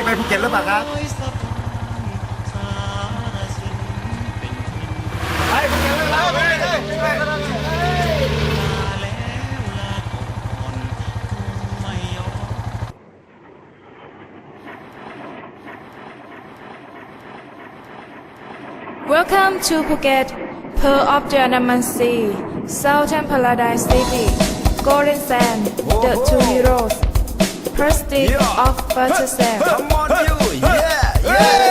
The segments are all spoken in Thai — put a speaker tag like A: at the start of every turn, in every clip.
A: พี่ไปภูเก็ตหรือเปล่าครับไปภูเก็ตหรือเปล่าไปเลย
B: Welcome to Phuket, Pearl of the Andaman Sea, Southern Paradise City, Golden Sand, the two heroes, Prestige of Butter Sand.
A: Come on you. yeah yeah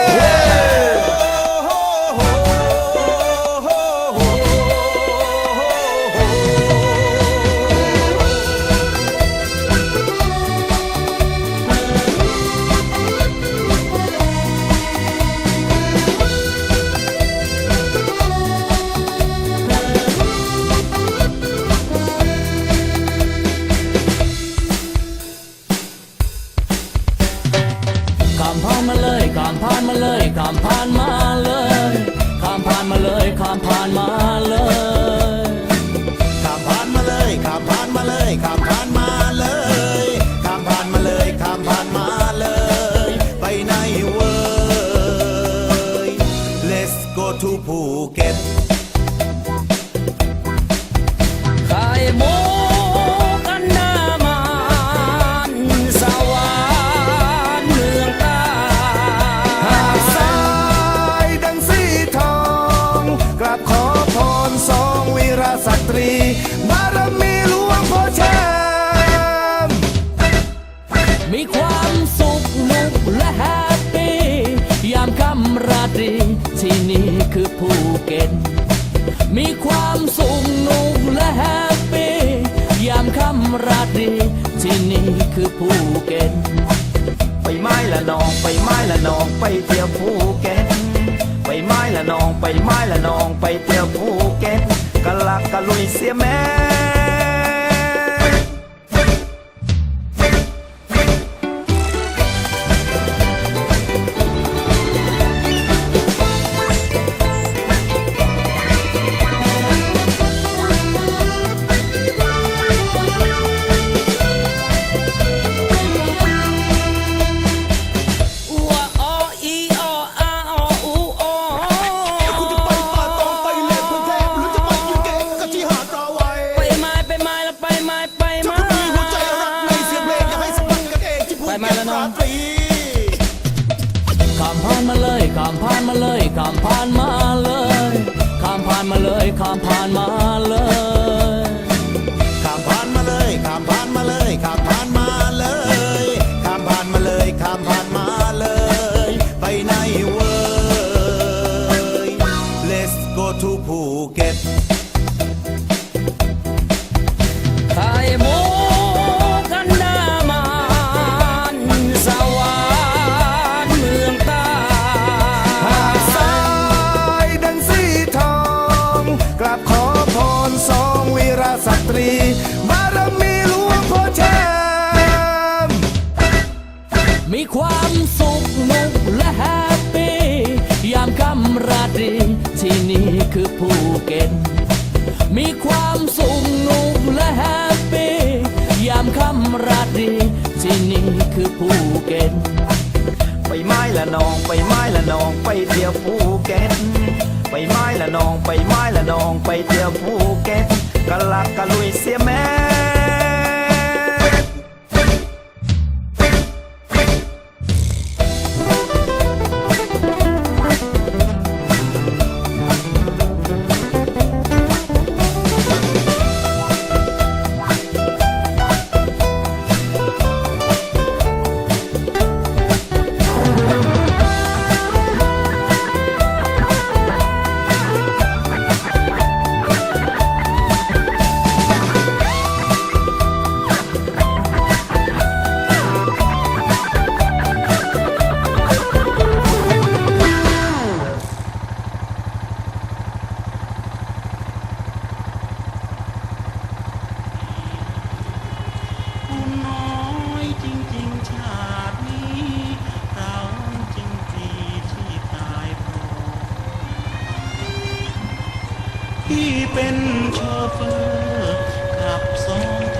C: ที่
D: นี่คือภูเก็ต มีความสุขนุกและแฮปปี้ยามค่ำราตรี ที่นี่คือภูเก็ต
A: ไปไม้ละนองไปไม้ละนองไปเที่ยวภูเก็ต ไปไม้ละนองไปไม้ละนองไปเที่ยวภูเก็ตกะลักกะลุยเสียแม่
D: ข้ามผ่านมาเลยข้ามผ่านมา สต
C: รีบารมีหลวงพ่อแชมป์
D: มีความสุขนุกและแฮปปี้ยามค่ำราตรีที่นี่คือภูเก็ตมีความสุขนุกและแฮปปี้ยามค่ำราตรีที่นี่คือภูเก็ต
A: ไปไม้ละนองไปไม้ละนองไปเที่ยวภูเก็ต ไปไม้ละนองไปไม้ละนองไปเที่ยวภูเก็ตกะลักกะลุยเสียแม่
E: พี่เป็นโชเฟอร์ขับสอง